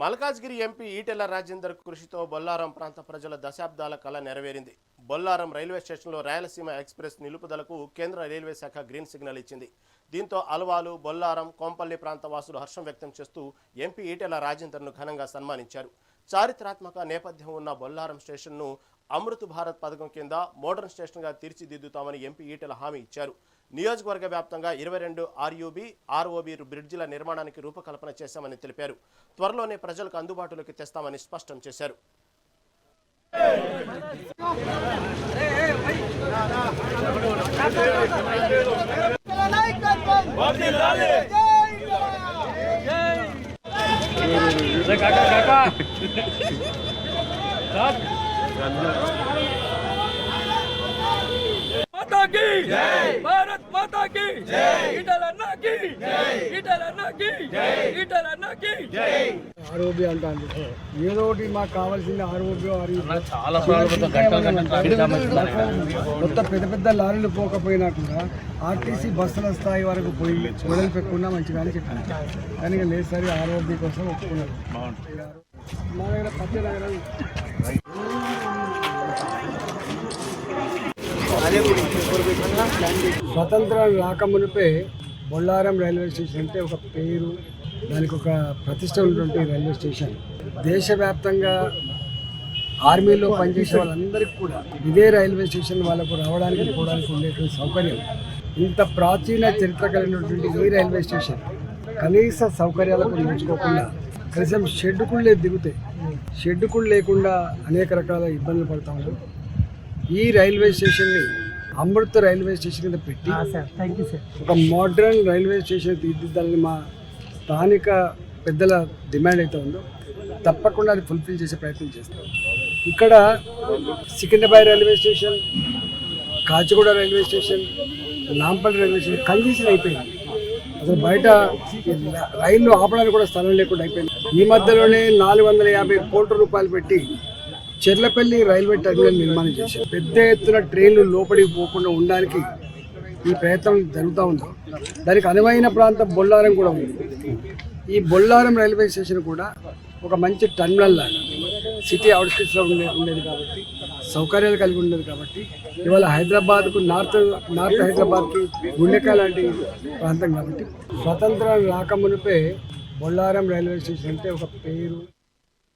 Malkajgiri MP Etela Rajender కృషితో బొల్లారం ప్రాంత ప్రజల దశాబ్దాల కళ నెరవేరింది. బొల్లారం రైల్వే స్టేషన్లో రాయలసీమ ఎక్స్ప్రెస్ నిలుపుదలకు కేంద్ర రైల్వే శాఖ గ్రీన్ సిగ్నల్ ఇచ్చింది. దీంతో అలవాలు బొల్లారం కోంపల్లి ప్రాంత వాసులు హర్షం వ్యక్తం చేస్తూ ఎంపీ ఈటెల రాజేందర్ను ఘనంగా సన్మానించారు. చారిత్రాత్మక నేపథ్యం ఉన్న బొల్లారం స్టేషన్ను అమృత్ భారత్ పథకం కింద మోడర్న్ స్టేషన్గా తీర్చిదిద్దుతామని ఎంపీ ఈటెల హామీ ఇచ్చారు. నియోజకవర్గ వ్యాప్తంగా ఇరవై రెండు ఆర్యూబీ ఆర్ఓబీ బ్రిడ్జిల నిర్మాణానికి రూపకల్పన చేశామని తెలిపారు. త్వరలోనే ప్రజలకు అందుబాటులోకి తెస్తామని స్పష్టం చేశారు. माता की भारत माता की ఈటల అన్నా की ఈటల అన్నా की ఈటల అన్నా की ఆరోగ్య అంటాను ఏదో ఒకటి మాకు కావాల్సింది ఆరోగ్యం మొత్తం పెద్ద పెద్ద లారీలు పోకపోయినా కూడా ఆర్టీసీ బస్సుల స్థాయి వరకు పోయి మొదలు పెట్టుకున్నా మంచిగానే చెప్పాను కానీ ఇక లేదు సరే ఆరోగ్యం కోసం ఒప్పుకున్నారు మా దగ్గర పచ్చ నగరం స్వతంత్రం రాకమునిపే బొల్లారం రైల్వే స్టేషన్ అంటే ఒక పేరు దానికి ఒక ప్రతిష్ట ఉన్నటువంటి రైల్వే స్టేషన్. దేశవ్యాప్తంగా ఆర్మీలో పనిచేసే వాళ్ళందరికీ కూడా ఇదే రైల్వే స్టేషన్ వాళ్ళకు రావడానికి పోవడానికి ఉండేటువంటి సౌకర్యం. ఇంత ప్రాచీన చరిత్ర కలిగినటువంటి ఈ రైల్వే స్టేషన్ కనీస సౌకర్యాలకు నోచుకోకుండా కనీసం షెడ్డుకుళ్ళే దిగుతాయి. షెడ్డుకుళ్ళు లేకుండా అనేక రకాల ఇబ్బందులు పడతా ఉంటాం ఈ రైల్వే స్టేషన్ని అమృత రైల్వే స్టేషన్ కింద పెట్టి ఒక మోడ్రన్ రైల్వే స్టేషన్ తీర్చిదిద్దాలని మా స్థానిక పెద్దల డిమాండ్ అయితే ఉందో తప్పకుండా అది ఫుల్ఫిల్ చేసే ప్రయత్నం చేస్తాం. ఇక్కడ Secunderabad railway station Kacheguda railway station Nampally railway station congestion అయిపోయింది. అసలు బయట రైళ్ళు ఆపడానికి కూడా స్థలం లేకుండా అయిపోయింది. ఈ మధ్యలోనే నాలుగు వందల యాభై కోట్ల రూపాయలు పెట్టి చెర్లపల్లి రైల్వే టెర్మినల్ నిర్మాణం చేశారు. పెద్ద ఎత్తున ట్రైన్లు లోపలికి పోకుండా ఉండడానికి ఈ ప్రయత్నం జరుగుతూ ఉంది. దానికి అనువైన ప్రాంతం బొల్లారం కూడా ఉంది. ఈ బొల్లారం రైల్వే స్టేషన్ కూడా ఒక మంచి టర్మినల్ లాగా సిటీ అవుట్స్కిట్స్లో ఉండే ఉండేది కాబట్టి సౌకర్యాలు కలిగి ఉండేది కాబట్టి ఇవాళ హైదరాబాద్కు నార్త్ నార్త్ హైదరాబాద్కి గుండెకాయ లాంటి ప్రాంతం కాబట్టి స్వతంత్రం రాకమునిపే బొల్లారం రైల్వే స్టేషన్ అంటే ఒక పేరు